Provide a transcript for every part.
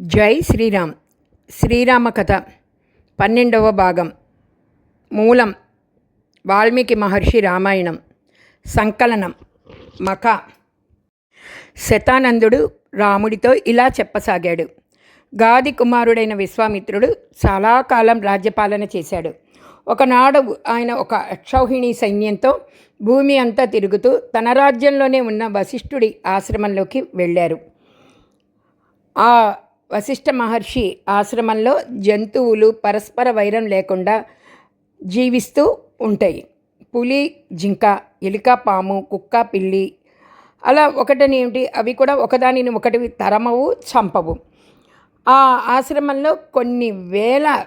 జై శ్రీరామ్. శ్రీరామ కథ పన్నెండవ భాగం. మూలం వాల్మీకి మహర్షి రామాయణం. సంకలనం. మక శతానందుడు రాముడితో ఇలా చెప్పసాగాడు. గాది కుమారుడైన విశ్వామిత్రుడు చాలా కాలం రాజ్యపాలన చేశాడు. ఒకనాడు ఆయన ఒక అక్షౌహిణి సైన్యంతో భూమి అంతా తిరుగుతూ తన రాజ్యంలోనే ఉన్న వశిష్ఠుడి ఆశ్రమంలోకి వెళ్ళారు. ఆ వశిష్ఠ మహర్షి ఆశ్రమంలో జంతువులు పరస్పర వైరం లేకుండా జీవిస్తూ ఉంటాయి. పులి జింక ఎలుక పాము కుక్క పిల్లి అలా ఒకటని ఏమిటి? అవి కూడా ఒకదానిని ఒకటి తరమవు చంపవు. ఆ ఆశ్రమంలో కొన్ని వేల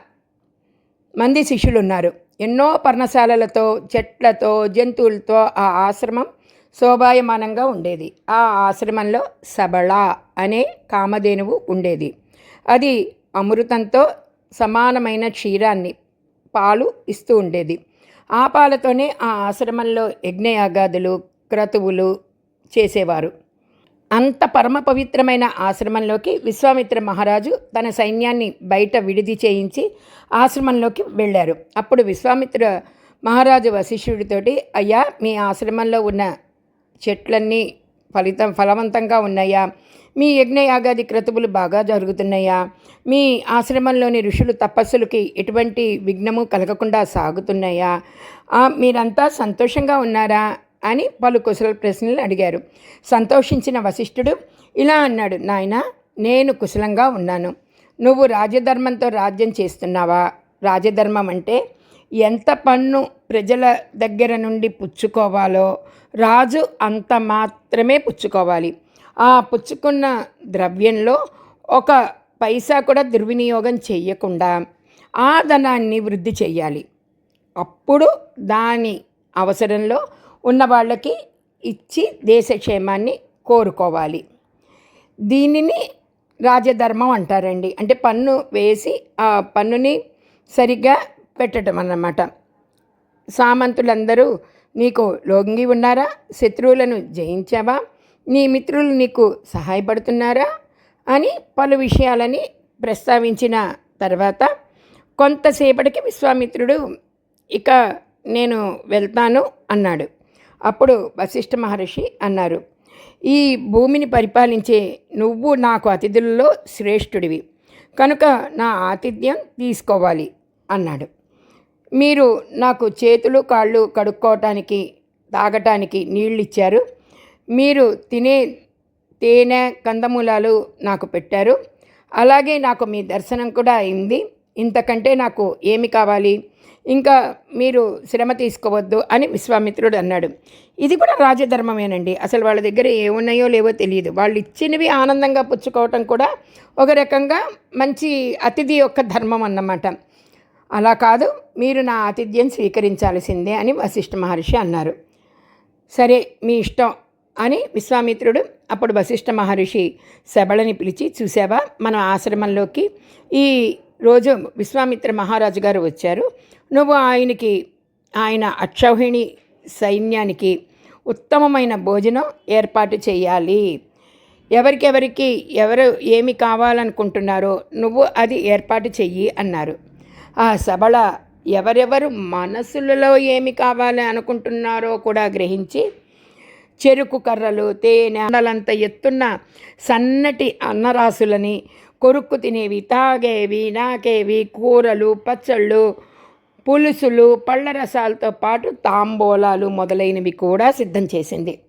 మంది శిష్యులు ఉన్నారు. ఎన్నో పర్ణశాలలతో చెట్లతో జంతువులతో ఆ ఆశ్రమం శోభాయమానంగా ఉండేది. ఆ ఆశ్రమంలో సబళ అనే కామధేనువు ఉండేది. అది అమృతంతో సమానమైన క్షీరాన్ని పాలు ఇస్తూ ఉండేది. ఆ పాలతోనే ఆ ఆశ్రమంలో యజ్ఞయాగాదులు క్రతువులు చేసేవారు. అంత పరమ పవిత్రమైన ఆశ్రమంలోకి విశ్వామిత్ర మహారాజు తన సైన్యాన్ని బయట విడిది చేయించి ఆశ్రమంలోకి వెళ్ళారు. అప్పుడు విశ్వామిత్ర మహారాజు వశిష్ఠుడితోటి అయ్యా మీ ఆశ్రమంలో ఉన్న చెట్లన్నీ ఫలితం ఫలవంతంగా ఉన్నాయా? మీ యజ్ఞయాగాది క్రతువులు బాగా జరుగుతున్నాయా? మీ ఆశ్రమంలోని ఋషులు తపస్సులకి ఎటువంటి విఘ్నము కలగకుండా సాగుతున్నాయా? మీరంతా సంతోషంగా ఉన్నారా? అని పలు కుశల ప్రశ్నలు అడిగారు. సంతోషించిన వశిష్ఠుడు ఇలా అన్నాడు నాయన నేను కుశలంగా ఉన్నాను. నువ్వు రాజధర్మంతో రాజ్యం చేస్తున్నావా? రాజధర్మం అంటే ఎంత పన్ను ప్రజల దగ్గర నుండి పుచ్చుకోవాలో రాజు అంత మాత్రమే పుచ్చుకోవాలి. ఆ పుచ్చుకున్న ద్రవ్యంలో ఒక పైసా కూడా దుర్వినియోగం చేయకుండా ఆ ధనాన్ని వృద్ధి చేయాలి. అప్పుడు దాని అవసరంలో ఉన్న వాళ్ళకి ఇచ్చి దేశక్షేమాన్ని కోరుకోవాలి. దీనిని రాజధర్మం అంటారండి. అంటే పన్ను వేసి ఆ పన్నుని సరిగ్గా పెట్టడం అన్నమాట సామంతులందరూ నీకు లొంగి ఉన్నారా? శత్రువులను జయించావా? నీ మిత్రులు నీకు సహాయపడుతున్నారా? అని పలు విషయాలని ప్రస్తావించిన తర్వాత కొంతసేపటికి విశ్వామిత్రుడు ఇక నేను వెళ్తాను అన్నాడు. అప్పుడు వశిష్ఠ మహర్షి అన్నారు ఈ భూమిని పరిపాలించే నువ్వు నాకు అతిథులలో శ్రేష్ఠుడివి. కనుక నా ఆతిథ్యం తీసుకోవాలి అన్నాడు. మీరు నాకు చేతులు కాళ్ళు కడుక్కోవటానికి తాగటానికి నీళ్ళు ఇచ్చారు మీరు తినే తేనె కందమూలాలు నాకు పెట్టారు. అలాగే నాకు మీ దర్శనం కూడా అయింది. ఇంతకంటే నాకు ఏమి కావాలి? ఇంకా మీరు శ్రమ తీసుకోవద్దు అని విశ్వామిత్రుడు అన్నాడు. ఇది కూడా రాజధర్మమేనండి. అసలు వాళ్ళ దగ్గర ఏమున్నాయో లేవో తెలియదు. వాళ్ళు ఇచ్చినవి ఆనందంగా పుచ్చుకోవటం కూడా ఒక రకంగా మంచి అతిథి యొక్క ధర్మం అన్నమాట. అలా కాదు మీరు నా ఆతిథ్యం స్వీకరించాల్సిందే అని వశిష్ఠ మహర్షి అన్నారు. సరే మీ ఇష్టం అని విశ్వామిత్రుడు అప్పుడు వశిష్ఠ మహర్షి శబళని పిలిచి చూసావా మన ఆశ్రమంలోకి ఈ రోజు విశ్వామిత్ర మహారాజు గారు వచ్చారు. నువ్వు ఆయనకి ఆయన అక్షౌహిణి సైన్యానికి ఉత్తమమైన భోజనం ఏర్పాటు చేయాలి. ఎవరికెవరికి ఎవరు ఏమి కావాలనుకుంటున్నారో నువ్వు అది ఏర్పాటు చెయ్యి అన్నారు. ఆ సబళ ఎవరెవరు మనసులలో ఏమి కావాలి అనుకుంటున్నారో కూడా గ్రహించి చెరుకు కర్రలు తేనె అంత ఎత్తున్న సన్నటి అన్నరాసులని కొరుక్కు తినేవి. తాగేవి నాకేవి కూరలు పచ్చళ్ళు పులుసులు పళ్ళ రసాలతో పాటు తాంబూలాలు మొదలైనవి కూడా సిద్ధం చేసింది.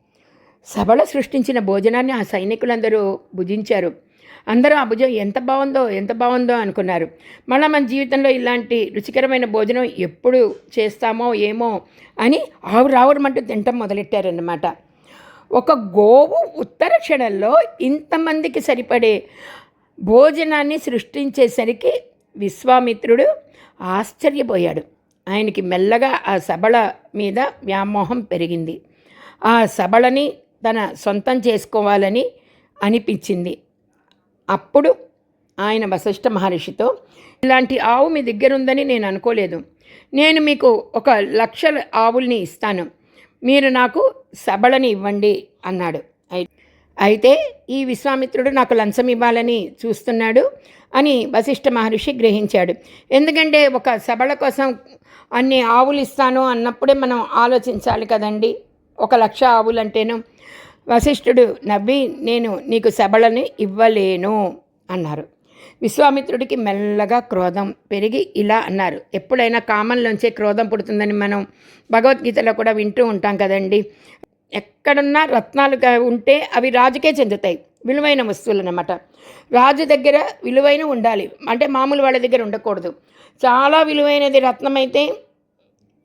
సభలో సృష్టించిన భోజనాన్ని ఆ సైనికులందరూ భుజించారు. అందరూ ఆ భుజం ఎంత బాగుందో ఎంత బాగుందో అనుకున్నారు. మళ్ళీ మన జీవితంలో ఇలాంటి రుచికరమైన భోజనం ఎప్పుడు చేస్తామో ఏమో అని ఆవురావురమంటూ తినటం మొదలెట్టారన్నమాట. ఒక గోవు ఉత్తర క్షణంలో ఇంతమందికి సరిపడే భోజనాన్ని సృష్టించేసరికి విశ్వామిత్రుడు ఆశ్చర్యపోయాడు. ఆయనకి మెల్లగా ఆ సబళ మీద వ్యామోహం పెరిగింది. ఆ సబళని తన సొంతం చేసుకోవాలని అనిపించింది. అప్పుడు ఆయన వశిష్ఠ మహర్షితో ఇలాంటి ఆవు మీ దగ్గర ఉందని నేను అనుకోలేదు. నేను మీకు ఒక లక్ష ఆవుల్ని ఇస్తాను. మీరు నాకు సబళని ఇవ్వండి అన్నాడు. అయితే ఈ విశ్వామిత్రుడు నాకు లంచం ఇవ్వాలని చూస్తున్నాడు అని వశిష్ఠ మహర్షి గ్రహించాడు. ఎందుకంటే ఒక సభల కోసం అన్ని ఆవులు ఇస్తాను అన్నప్పుడే మనం ఆలోచించాలి కదండి. ఒక లక్ష ఆవులంటేను వశిష్ఠుడు నవ్వి నేను నీకు సభలని ఇవ్వలేను అన్నారు. విశ్వామిత్రుడికి మెల్లగా క్రోధం పెరిగి ఇలా అన్నారు. ఎప్పుడైనా కామంలోంచే క్రోధం పుడుతుందని మనం భగవద్గీతలో కూడా వింటూ ఉంటాం కదండి. ఎక్కడున్నా రత్నాలు ఉంటే అవి రాజుకే చెందుతాయి. విలువైన వస్తువులు అన్నమాట రాజు దగ్గర విలువైన ఉండాలి. అంటే మామూలు వాళ్ళ దగ్గర ఉండకూడదు. చాలా విలువైనది రత్నమైతే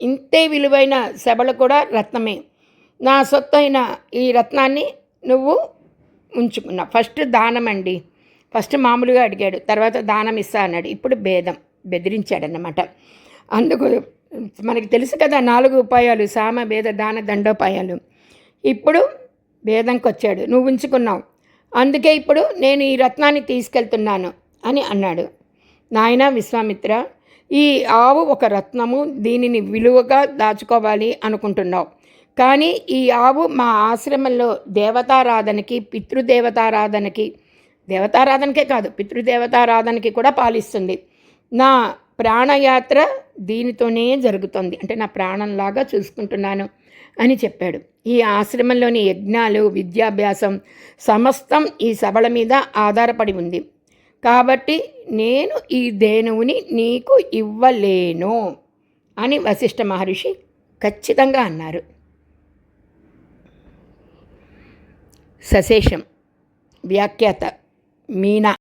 ఇంతే విలువైన సభలు కూడా రత్నమే. నా సొత్తు అయిన ఈ రత్నాన్ని నువ్వు ఉంచుకున్నా. ఫస్ట్ దానం అండి ఫస్ట్ మామూలుగా అడిగాడు. తర్వాత దానం ఇస్తా అన్నాడు. ఇప్పుడు భేదం. బెదిరించాడన్నమాట. అందుకు మనకి తెలుసు కదా నాలుగు ఉపాయాలు. సామ భేద దాన దండోపాయాలు. ఇప్పుడు భేదంకి వచ్చాడు నువ్వు ఉంచుకున్నావు. అందుకే ఇప్పుడు నేను ఈ రత్నాన్ని తీసుకెళ్తున్నాను అని అన్నాడు. నాయన విశ్వామిత్ర ఈ ఆవు ఒక రత్నము. దీనిని విలువగా దాచుకోవాలి అనుకుంటున్నావు. కానీ ఈ ఆవు మా ఆశ్రమంలో దేవతారాధనకి పితృదేవతారాధనకి దేవతారాధనకే కాదు పితృదేవతారాధనకి కూడా పాలిస్తుంది. నా ప్రాణయాత్ర దీనితోనే జరుగుతుంది. అంటే నా ప్రాణంలాగా చూసుకుంటున్నాను అని చెప్పాడు. ఈ ఆశ్రమంలోని యజ్ఞాలు విద్యాభ్యాసం సమస్తం ఈ సభల మీద ఆధారపడి ఉంది. కాబట్టి నేను ఈ ధేనువుని నీకు ఇవ్వలేను అని వశిష్ఠ మహర్షి ఖచ్చితంగా అన్నారు. సశేషం. వ్యాఖ్యాత మీనా.